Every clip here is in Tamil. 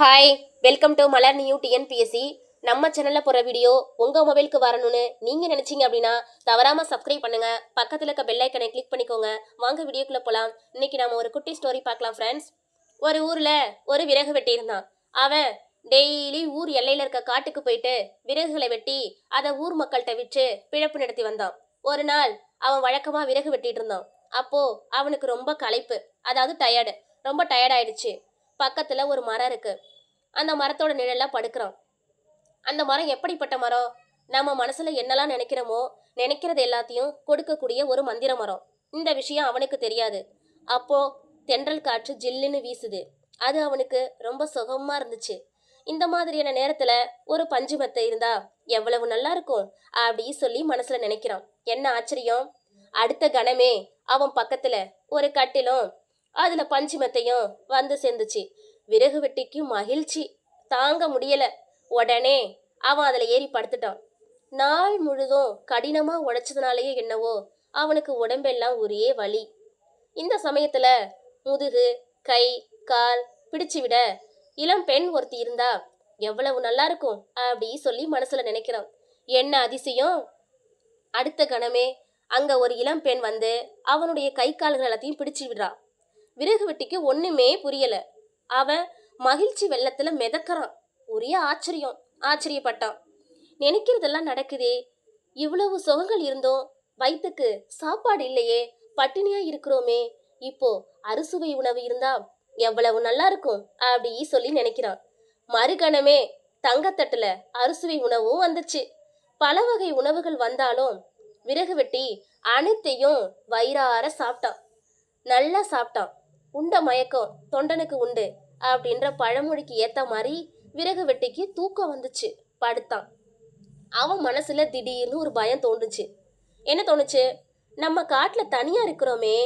Hi welcome to Malar new TNPSC நம்ம சேனலில் போகிற வீடியோ உங்கள் மொபைலுக்கு வரணும்னு நீங்கள் நினச்சிங்க அப்படின்னா தவறாம சப்ஸ்கிரைப் பண்ணுங்க. பக்கத்தில் இருக்க பெல்லைக்கனை கிளிக் பண்ணிக்கோங்க. வாங்க வீடியோக்குள்ளே போகலாம் இன்னைக்கு நம்ம ஒரு குட்டி ஸ்டோரி பார்க்கலாம் ஃப்ரெண்ட்ஸ் ஒரு ஊரில் ஒரு விறகு வெட்டி இருந்தான் அவன் டெய்லி ஊர் எல்லையில் இருக்க காட்டுக்கு போயிட்டு விறகுகளை வெட்டி அதை ஊர் மக்கள்கிட்ட விற்று பிழப்பு நடத்தி வந்தான். ஒரு நாள் அவன் வழக்கமாக விறகு வெட்டிட்டு இருந்தான். அப்போது அவனுக்கு ரொம்ப களைப்பு அதாவது டயர்டு ரொம்ப டயர்டாயிடுச்சு பக்கத்தில் ஒரு மரம் இருக்கு. அந்த மரத்தோட நிழல்ல படுக்கிறான். அந்த மரம் எப்படிப்பட்ட மரம்? நம்ம மனசுல என்னெல்லாம் நினைக்கிறோமோ நினைக்கிறது எல்லாத்தையும் கொடுக்கக்கூடிய ஒரு மந்திர மரம். இந்த விஷயம் அவனுக்கு தெரியாது. அப்போ தென்றல் காற்று ஜில்லுன்னு வீசுது. அது அவனுக்கு ரொம்ப சுகமா இருந்துச்சு. இந்த மாதிரியான நேரத்துல ஒரு பஞ்சு மெத்தை இருந்தா எவ்வளவு நல்லா இருக்கும் அப்படி சொல்லி மனசுல நினைக்கிறான். என்ன ஆச்சரியம்? அடுத்த கணமே அவன் பக்கத்துல ஒரு கட்டிலும் அதுல பஞ்சு மெத்தையும் வந்து சேர்ந்துச்சு. விறகு வெட்டிக்கு மகிழ்ச்சி. தாங்க முடியல. உடனே அவன் அதுல ஏறி படுத்துட்டான். நாள் முழுதும் கடினமா உழைச்சதுனாலயே என்னவோ அவனுக்கு உடம்பெல்லாம் ஒரே வலி. இந்த சமயத்துல முதுகு கை கால் பிடிச்சு விட இளம் பெண் ஒருத்தி இருந்தா எவ்வளவு நல்லா இருக்கும் அப்படி சொல்லி மனசுல நினைக்கிறான். என்ன அதிசயம்? அடுத்த கணமே அங்க ஒரு இளம் பெண் வந்து அவனுடைய கை கால்கள் எல்லாத்தையும் பிடிச்சு விடுறான் விறகு வெட்டிக்கு ஒண்ணுமே புரியல. அவன் மகிழ்ச்சி வெள்ளத்துல மிதக்கிறான். ஒரே ஆச்சரியம். ஆச்சரியப்பட்டான். நினைக்கிறதெல்லாம் நடக்குதே. இவ்வளவு சுகங்கள் இருந்தோம். வயிற்றுக்கு சாப்பாடு இல்லையே. பட்டினியா இருக்கிறோமே. இப்போ அறுசுவை உணவு இருந்தா எவ்வளவு நல்லா இருக்கும் அப்படி சொல்லி நினைக்கிறான். மறுகணமே தங்கத்தட்டுல அறுசுவை உணவும் வந்துச்சு. பல வகை உணவுகள் வந்தாலும் விறகு வெட்டி அனைத்தையும் வயிறார சாப்பிட்டான். நல்லா சாப்பிட்டான். உண்ட மயக்கம் தொண்டனுக்கு உண்டு அப்படின்ற பழமொழிக்கு ஏற்ற மாதிரி விறகு வெட்டிக்கு தூக்கம் வந்துச்சு படுத்தான். அவன் மனசுல திடீர்னு ஒரு பயம் தோணுச்சு என்ன தோணுச்சு? நம்ம காட்டில் தனியாக இருக்கிறோமே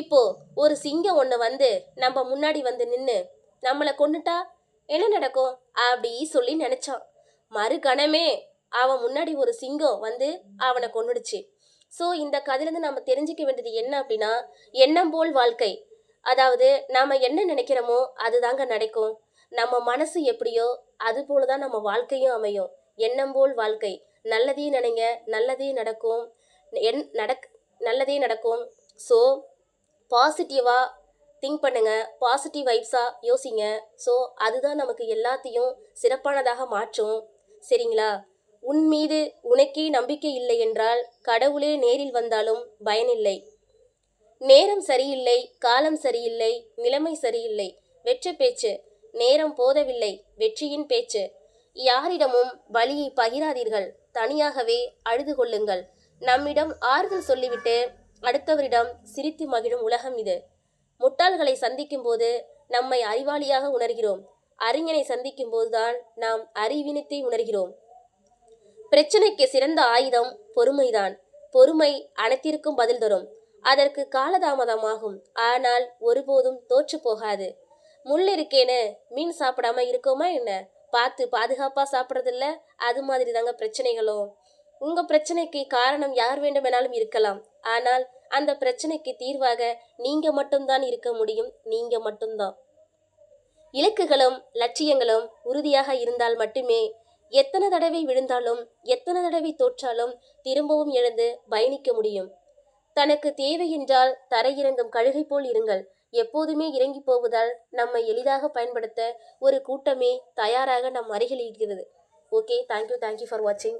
இப்போ ஒரு சிங்கம் ஒன்று வந்து நம்ம முன்னாடி வந்து நின்று நம்மளை கொண்டுட்டா என்ன நடக்கும்? அப்படி சொல்லி நினச்சான். மறுகணமே அவன் முன்னாடி ஒரு சிங்கம் வந்து அவனை கொன்னுடுச்சு. ஸோ இந்த கதையிலேருந்து நம்ம தெரிஞ்சுக்க வேண்டியது என்ன அப்படின்னா எண்ணம் போல் வாழ்க்கை. அதாவது நாம என்ன நினைக்கிறோமோ அதுதாங்க நடக்கும். நம்ம மனசு எப்படியோ அது போல தான் நம்ம வாழ்க்கையும் அமையும். எண்ணம் போல் வாழ்க்கை. நல்லதே நினைங்க நல்லதே நடக்கும். என் நடக் நல்லதே நடக்கும். ஸோ பாசிட்டிவாக திங்க் பண்ணுங்க. பாசிட்டிவ் வைப்ஸாக யோசிங்க. ஸோ அதுதான் நமக்கு எல்லாத்தையும் சிறப்பானதாக மாற்றும். சரிங்களா? உன் மீது உனக்கே நம்பிக்கை இல்லை என்றால் கடவுளே நேரில் வந்தாலும் பயனில்லை. நேரம் சரியில்லை காலம் சரியில்லை நிலைமை சரியில்லை. வெற்ற பேச்சு. நேரம் போதவில்லை வெற்றியின் பேச்சு. யாரிடமும் வலியை பகிராதீர்கள். தனியாகவே அழுது கொள்ளுங்கள். நம்மிடம் ஆறுதல் சொல்லிவிட்டு அடுத்தவரிடம் சிரித்து மகிழும் உலகம் இது. முட்டாள்களை சந்திக்கும் போது நம்மை அறிவாளியாக உணர்கிறோம். அறிஞனை சந்திக்கும் போதுதான் நாம் அறிவினத்தை உணர்கிறோம். பிரச்சனைக்கு சிறந்த ஆயுதம் பொறுமைதான். பொறுமை அனைத்திற்கும் பதில் தரும். அதற்கு காலதாமதமாகும். ஆனால் ஒருபோதும் தோற்று போகாது. முள் இருக்கேன்னு மீன் சாப்பிடாம இருக்கோமா என்ன? பார்த்து பாதுகாப்பா சாப்பிட்றதில்ல? அது மாதிரி தாங்க பிரச்சனைகளும் உங்க பிரச்சனைக்கு காரணம் யார் வேண்டுமெனாலும் இருக்கலாம். ஆனால் அந்த பிரச்சனைக்கு தீர்வாக நீங்க மட்டும்தான் இருக்க முடியும் நீங்க மட்டும்தான். இலக்குகளும் லட்சியங்களும் உறுதியாக இருந்தால் மட்டுமே எத்தனை தடவை விழுந்தாலும் எத்தனை தடவை தோற்றாலும் திரும்பவும் எழுந்து பயணிக்க முடியும். தனக்கு தேவை என்றால் தரையிறங்கும் கழுகை போல் இருங்கள். எப்போதுமே இறங்கி போவதால் நம்மை எளிதாக பயன்படுத்த ஒரு கூட்டமே தயாராக நம் அருகில் இருக்கிறது. ஓகே தேங்க்யூ தேங்க்யூ ஃபார் வாட்சிங்